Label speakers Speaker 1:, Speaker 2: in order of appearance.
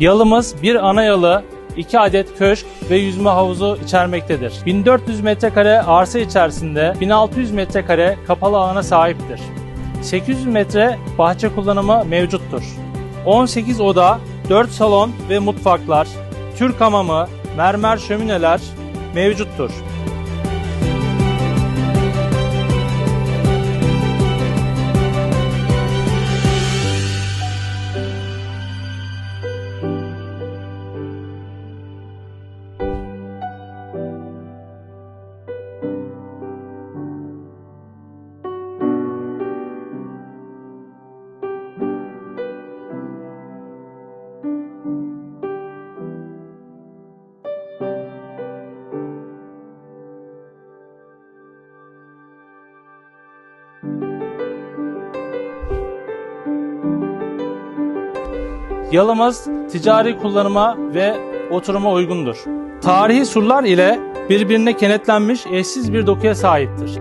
Speaker 1: Yalımız bir ana yalı, 2 adet köşk ve yüzme havuzu içermektedir. 1400 metrekare arsa içerisinde 1600 metrekare kapalı alana sahiptir. 800 metre bahçe kullanımı mevcuttur. 18 oda, 4 salon ve mutfaklar, Türk hamamı, mermer şömineler mevcuttur. Yalımız ticari kullanıma ve oturuma uygundur. Tarihi surlar ile birbirine kenetlenmiş eşsiz bir dokuya sahiptir.